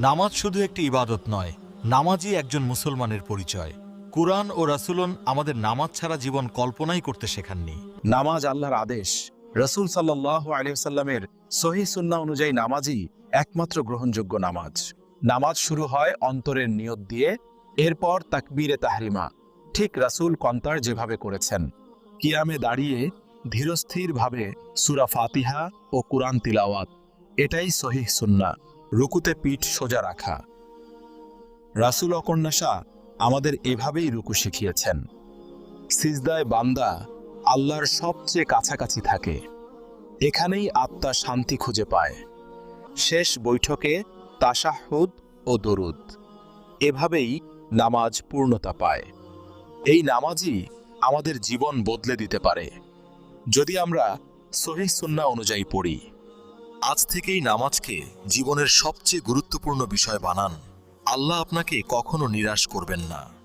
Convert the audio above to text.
নামাজ শুধু একটি ইবাদত নয়, নামাজই একজন মুসলমানের পরিচয়। কুরআন ও রাসুলন আমাদের নামাজ ছাড়া জীবন কল্পনাই করতে শেখাননি। নামাজ আল্লাহর আদেশ। রসুল সাল্লাহ আলিয়াল্লামের সহি সুন্না অনুযায়ী নামাজই একমাত্র গ্রহণযোগ্য নামাজ। নামাজ শুরু হয় অন্তরের নিয়ত দিয়ে, এরপর তাকবীরে তাহরিমা। ঠিক রাসূল কন্তার যেভাবে করেছেন। কিয়ামে দাঁড়িয়ে ধীরস্থিরভাবে সুরা ফাতিহা ও কুরআন তিলাওয়াত। এটাই সহিহ সুন্না রুকুতে পিঠ সোজা রাখা। রাসূল অকন্যাসা আমাদের এভাবেই রুকু শিখিয়েছেন। সিজদায় বান্দা আল্লাহর সবচেয়ে কাছাকাছি থাকে। এখানেই আত্মা শান্তি খুঁজে পায়। শেষ বৈঠকে তাসাহুদ ও দরুদ। এভাবেই নামাজ পূর্ণতা পায়। এই নামাজই আমাদের জীবন বদলে দিতে পারে। যদি আমরা সহি সুন্না অনুযায়ী পড়ি আজ থেকেই নামাজকে জীবনের সবচেয়ে গুরুত্বপূর্ণ বিষয় বানান। আল্লাহ আপনাকে কখনো নিরাশ করবেন না।